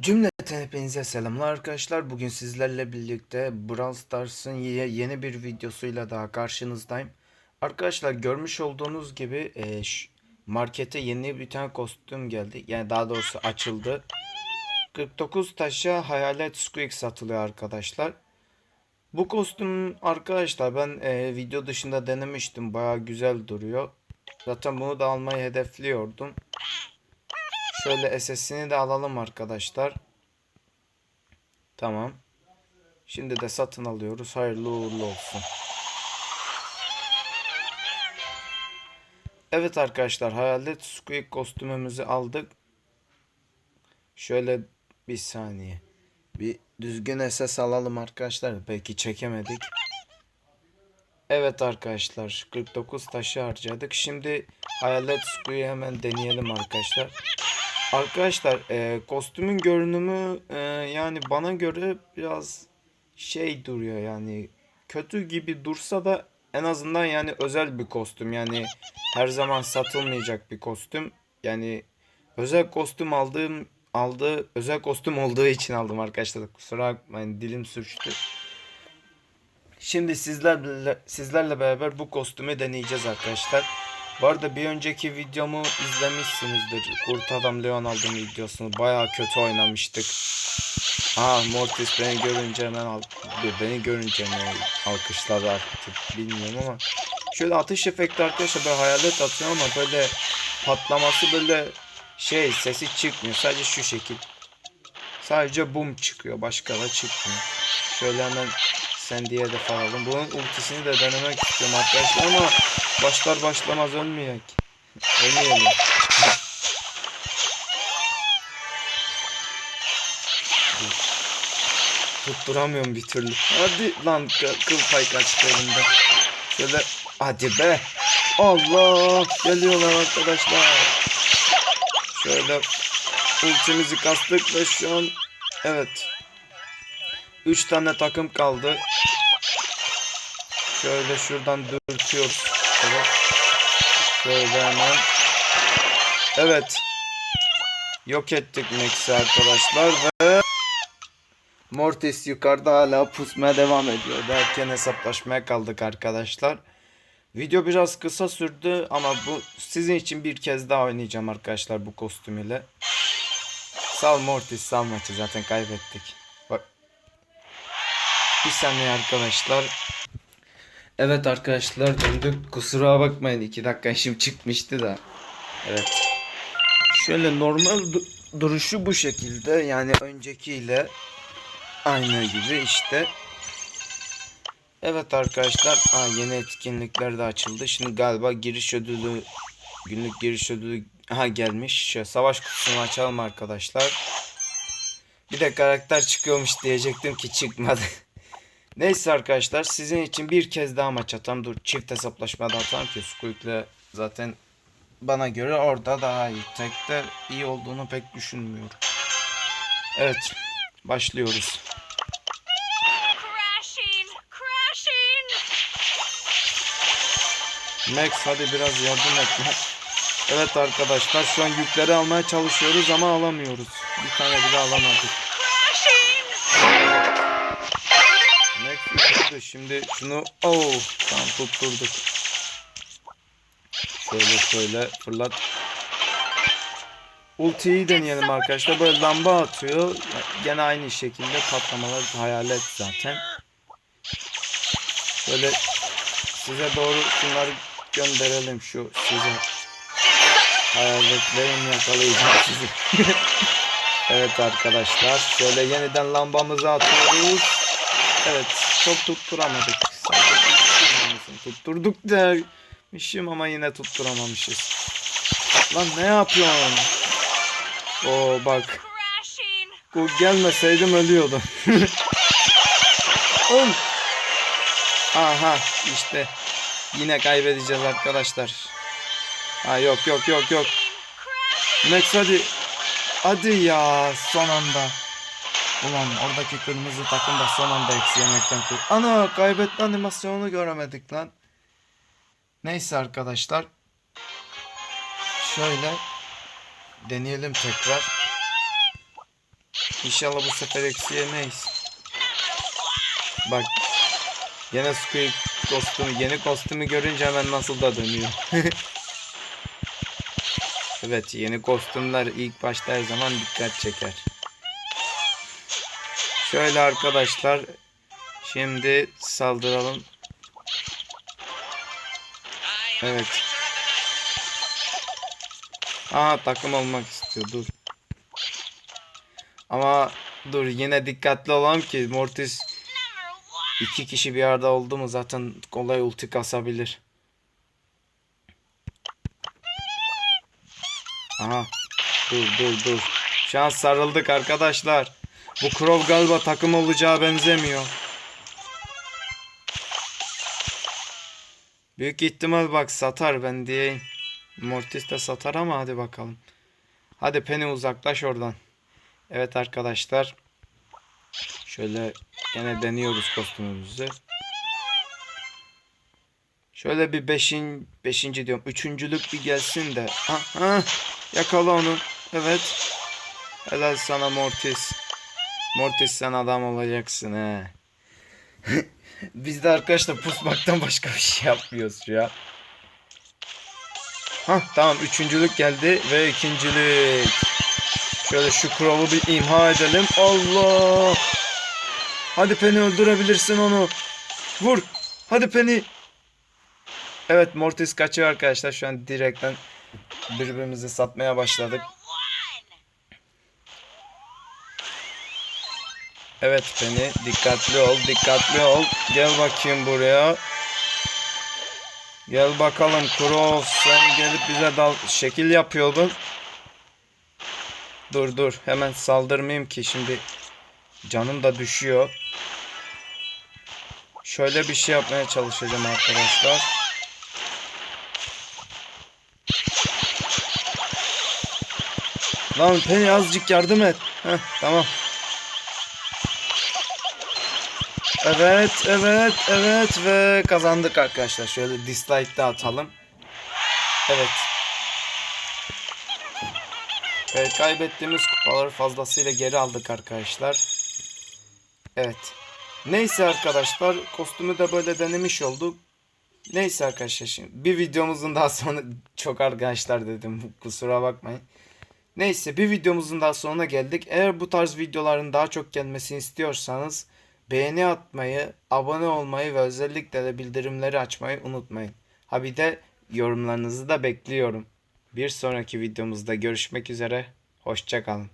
Cümleten hepinize selamlar arkadaşlar. Bugün sizlerle birlikte Brawl Stars'ın ye- yeni bir videosuyla daha karşınızdayım. Arkadaşlar görmüş olduğunuz gibi e, markete yeni bir tane kostüm geldi. Yani daha doğrusu açıldı. 49 taşa hayalet squeak satılıyor arkadaşlar. Bu kostüm arkadaşlar ben e, video dışında denemiştim. Baya güzel duruyor. Zaten bunu da almayı hedefliyordum. Şöyle SS'ini de alalım arkadaşlar. Tamam. Şimdi de satın alıyoruz. Hayırlı uğurlu olsun. Evet arkadaşlar Hayalet Squeak kostümümüzü aldık. Şöyle bir saniye. Bir düzgün SS alalım arkadaşlar. Belki çekemedik. Evet arkadaşlar 49 taşı harcadık. Şimdi Hayalet Squeak'i hemen deneyelim arkadaşlar. Arkadaşlar e, kostümün görünümü e, yani bana göre biraz şey duruyor yani kötü gibi dursa da en azından yani özel bir kostüm yani her zaman satılmayacak bir kostüm yani özel kostüm aldığım aldığı özel kostüm olduğu için aldım arkadaşlar kusura bakmayın dilim sürçtü. Şimdi sizlerle sizlerle beraber bu kostümü deneyeceğiz arkadaşlar. Bu arada bir önceki videomu izlemişsinizdir. Kurt Adam Leon aldım videosunu. Baya kötü oynamıştık. Ha Mortis beni görünce hemen beni görünce mi alkışladı artık bilmiyorum ama şöyle atış efekti arkadaşlar böyle hayalet atıyor ama böyle patlaması böyle şey sesi çıkmıyor. Sadece şu şekil. Sadece bum çıkıyor. Başka da çıkmıyor. Şöyle hemen sen diye de alalım. Bunun ultisini de denemek istiyorum arkadaşlar ama başlar başlamaz ölmeyek. Ölmeyelim. Tutturamıyorum bir türlü. Hadi lan kı- kıl pay kaçtı elimden. Şöyle hadi be. Allah geliyorlar arkadaşlar. Şöyle ultimizi kastık ve şu an evet 3 tane takım kaldı. Şöyle şuradan dürtüyoruz. Evet. Şöyle hemen. Evet. Yok ettik Max'i arkadaşlar ve Mortis yukarıda hala pusmaya devam ediyor. Derken hesaplaşmaya kaldık arkadaşlar. Video biraz kısa sürdü ama bu sizin için bir kez daha oynayacağım arkadaşlar bu kostüm ile. Sal Mortis sal maçı zaten kaybettik. Bak. Bir saniye arkadaşlar. Evet arkadaşlar döndük. Kusura bakmayın 2 dakika işim çıkmıştı da. Evet. Şöyle normal du- duruşu bu şekilde yani öncekiyle aynı gibi işte. Evet arkadaşlar aa, yeni etkinlikler de açıldı. Şimdi galiba giriş ödülü günlük giriş ödülü ha gelmiş. Şöyle savaş kutusunu açalım arkadaşlar. Bir de karakter çıkıyormuş diyecektim ki çıkmadı. Neyse arkadaşlar sizin için bir kez daha maç atalım. Dur çift hesaplaşmada atalım ki Squeak'le zaten bana göre orada daha iyi. Tekte iyi olduğunu pek düşünmüyorum. Evet başlıyoruz. Max hadi biraz yardım et. Evet arkadaşlar şu an yükleri almaya çalışıyoruz ama alamıyoruz. Bir tane bile alamadık. Şimdi şunu oh tamam tutturduk. Şöyle şöyle fırlat. Ultiyi deneyelim arkadaşlar. Böyle lamba atıyor. Gene aynı şekilde patlamalar hayalet zaten. Şöyle size doğru şunları gönderelim şu size. Hayaletlerim yakalayacak sizi. evet arkadaşlar. Şöyle yeniden lambamızı atıyoruz. Evet çok tutturamadık. Tutturduk demişim ama yine tutturamamışız. Lan ne yapıyorsun? Oo bak. Bu gelmeseydim ölüyordum. Öl. Aha işte. Yine kaybedeceğiz arkadaşlar. Ha yok yok yok yok. Max hadi. Hadi ya son anda. Ulan oradaki kırmızı takım da son anda eksi yemekten kur. Ana kaybetme animasyonunu göremedik lan. Neyse arkadaşlar. Şöyle deneyelim tekrar. İnşallah bu sefer eksi yemeyiz. Bak. Yine Squeak kostümü, yeni kostümü görünce hemen nasıl da dönüyor. evet, yeni kostümler ilk başta her zaman dikkat çeker. Şöyle arkadaşlar. Şimdi saldıralım. Evet. Aa takım olmak istiyor. Dur. Ama dur yine dikkatli olalım ki Mortis iki kişi bir arada oldu mu zaten kolay ulti kasabilir. Aha. Dur dur dur. Şu an sarıldık arkadaşlar. Bu Crow galiba takım olacağı benzemiyor. Büyük ihtimal bak satar ben diyeyim. Mortis de satar ama hadi bakalım. Hadi Penny uzaklaş oradan. Evet arkadaşlar. Şöyle gene deniyoruz kostümümüzü. Şöyle bir beşin, beşinci diyorum. Üçüncülük bir gelsin de. Ha, ha, yakala onu. Evet. Helal sana Mortis. Mortis sen adam olacaksın he. Biz de arkadaşlar pusmaktan başka bir şey yapmıyoruz an. Hah tamam üçüncülük geldi ve ikincilik. Şöyle şu kralı bir imha edelim. Allah! Hadi Penny öldürebilirsin onu. Vur. Hadi Penny. Evet Mortis kaçıyor arkadaşlar. Şu an direkten birbirimizi satmaya başladık. Evet Penny dikkatli ol dikkatli ol. Gel bakayım buraya. Gel bakalım Crow sen gelip bize dal şekil yapıyordun. Dur dur hemen saldırmayayım ki şimdi canım da düşüyor. Şöyle bir şey yapmaya çalışacağım arkadaşlar. Lan Penny azıcık yardım et. Heh, tamam. Evet, evet, evet ve kazandık arkadaşlar. Şöyle dislike de atalım. Evet. Evet, kaybettiğimiz kupaları fazlasıyla geri aldık arkadaşlar. Evet. Neyse arkadaşlar, kostümü de böyle denemiş olduk. Neyse arkadaşlar şimdi bir videomuzun daha sonra çok arkadaşlar dedim kusura bakmayın. Neyse bir videomuzun daha sonuna geldik. Eğer bu tarz videoların daha çok gelmesini istiyorsanız beğeni atmayı, abone olmayı ve özellikle de bildirimleri açmayı unutmayın. Ha bir de yorumlarınızı da bekliyorum. Bir sonraki videomuzda görüşmek üzere. Hoşçakalın.